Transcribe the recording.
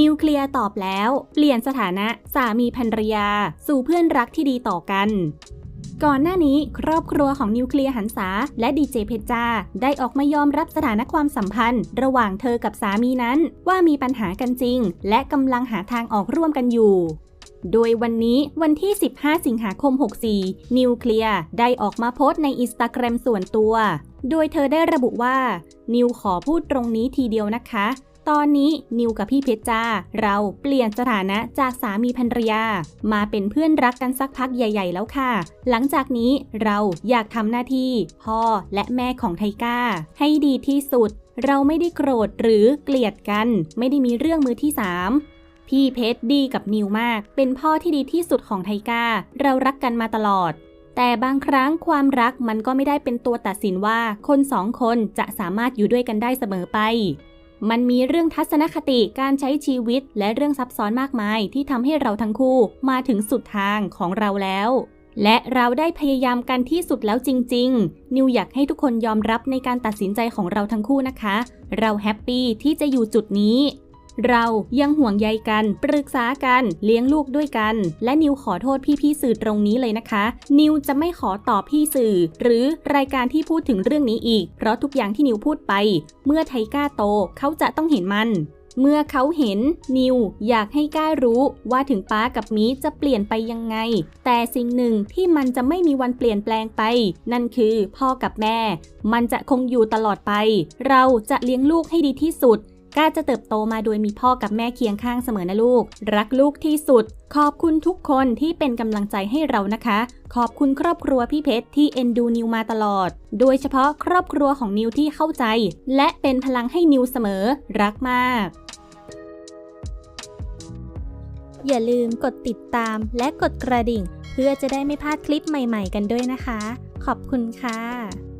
นิวเคลียร์ตอบแล้ว เปลี่ยนสถานะสามีภรรยา สู่เพื่อนรักที่ดีต่อกันก่อนหน้านี้ครอบครัวของนิวเคลียร์หันษาและดีเจเพชรจ้าได้ออกมายอมรับสถานะความสัมพันธ์ ระหว่างเธอกับสามีนั้น ว่ามีปัญหากันจริง และกำลังหาทางออกร่วมกันอยู่ โดยวันนี้วันที่ 15 สิงหาคม 64 นิวเคลียร์ได้ออกมาโพสต์ในอินสตาแกรมส่วนตัว โดยเธอได้ระบุว่า นิวขอพูดตรงนี้ทีเดียวนะคะ ตอนนี้นิวกับพี่เพชรจ้า เราเปลี่ยนสถานะจากสามีภรรยา มาเป็นเพื่อนรักกันสักพักใหญ่ ๆ แล้วค่ะ หลังจากนี้เราอยากทำหน้าที่ พ่อและแม่ของไทก้า ให้ดีที่สุด เราไม่ได้โกรธหรือเกลียดกัน ไม่ได้มีเรื่องมือที่สามพี่เพชรดีกับนิวมาก เป็นพ่อที่ดีที่สุดของไทก้า เรารักกันมาตลอด แต่บางครั้งความรักมันก็ไม่ได้เป็นตัวตัดสินว่า คนสองคนจะสามารถอยู่ด้วยกันได้เสมอไป มันมีเรื่องทัศนคติการใช้ชีวิตและเรื่องซับซ้อนมากมายที่ทำให้เราทั้งคู่มาถึงสุดทางของเราแล้ว และเราได้พยายามกันที่สุดแล้วจริง ๆ นิวอยากให้ทุกคนยอมรับในการตัดสินใจของเราทั้งคู่นะคะ เราแฮปปี้ที่จะอยู่จุดนี้ เรายังห่วงใยกัน ปรึกษากัน เลี้ยงลูกด้วยกัน และนิวขอโทษพี่ๆสื่อตรงนี้เลยนะคะ นิวจะไม่ขอตอบพี่สื่อ หรือรายการที่พูดถึงเรื่องนี้อีก เพราะทุกอย่างที่นิวพูดไป เมื่อไทก้าโตเขาจะต้องเห็นมันเมื่อเขาเห็นนิวอยากให้ก้ารู้ว่าถึงป้ากับมีจะเปลี่ยนไปยังไง แต่สิ่งหนึ่งที่มันจะไม่มีวันเปลี่ยนแปลงไป นั่นคือพ่อกับแม่ มันจะคงอยู่ตลอดไป เราจะเลี้ยงลูกให้ดีที่สุด ก้าจะเติบโตมาโดยมีพ่อกับแม่เคียงข้างเสมอนะลูก รักลูกที่สุด ขอบคุณทุกคนที่เป็นกำลังใจให้เรานะคะ ขอบคุณครอบครัวพี่เพชรที่เอ็นดูนิวมาตลอด โดยเฉพาะครอบครัวของนิวที่เข้าใจ และเป็นพลังให้นิวเสมอ รักมาก อย่าลืมกดติดตามและกดกระดิ่ง เพื่อจะได้ไม่พลาดคลิปใหม่ ๆ กันด้วยนะคะ ขอบคุณค่ะ